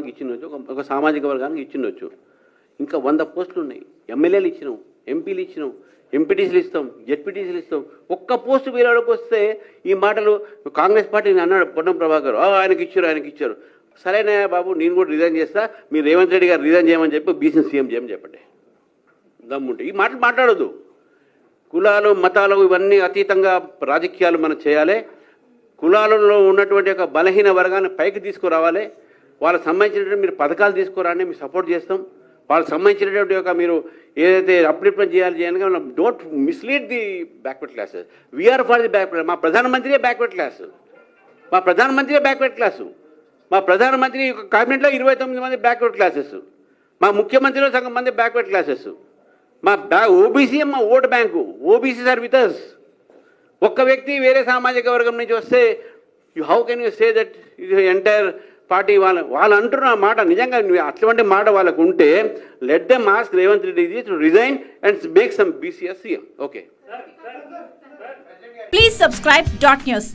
వర్గానికి ఇచ్చిండొచ్చు ఒక- సామాజిక వర్గానికి ఇచ్చిండొచ్చు ఇంకా వంద పోస్టులు ఉన్నాయి ఎమ్మెల్యేలు ఇచ్చినాం ఎంపీలు ఇచ్చినాం ఎంపీటీసీలు ఇస్తాం జెడ్పీటీసీలు ఇస్తాం. ఒక్క పోస్టు వీళ్ళకి వస్తే ఈ మాటలు కాంగ్రెస్ పార్టీని అన్నాడు పొన్నం ప్రభాకర్. "ఆ, ఆయనకి ఇచ్చారు ఆయనకి ఇచ్చారు. సరేనా బాబు నేను కూడా రిజైన్ చేస్తా. మీరు రేవంత్ రెడ్డి గారు రిజైన్ చేయమని చెప్పి బీసీ సీఎం చేయమని చెప్పండి. దమ్ముంటే. ఈ మాటలు మాట్లాడదు కులాలు మతాలు ఇవన్నీ అతీతంగా రాజకీయాలు మనం చేయాలి. కులాలలో ఉన్నటువంటి ఒక బలహీన వర్గాన్ని పైకి తీసుకురావాలి. వాళ్ళకి సంబంధించినటువంటి మీరు పథకాలు తీసుకురాని మేము సపోర్ట్ చేస్తాం. వాళ్ళకి సంబంధించినటువంటి ఒక మీరు ఏదైతే అప్లిట్మెంట్ చేయాలి చేయాలి మనం don't mislead the backward classes we are for the backward మా ప్రధానమంత్రియే బ్యాక్వర్డ్ క్లాస్ మా ప్రధానమంత్రియే బ్యాక్వర్డ్ క్లాసు మా ప్రధానమంత్రి క్యాబినెట్లో ఇరవై తొమ్మిది మంది బ్యాక్వర్డ్ క్లాసెస్ మా ముఖ్యమంత్రిలో సగం మంది బ్యాక్వర్డ్ క్లాసెస్ మా బ్యా ఓబీసీ మా vote bank OBC sir with us ఒక్క వ్యక్తి వేరే సామాజిక వర్గం నుంచి వస్తే you how can you say that ఇది ఎంటైర్ పార్టీ వాళ్ళ వాళ్ళు అంటున్న మాట నిజంగా అటువంటి మాట వాళ్ళకు ఉంటే let them ask Revanth Reddy to resign and make some BCs CM okay please subscribe dot news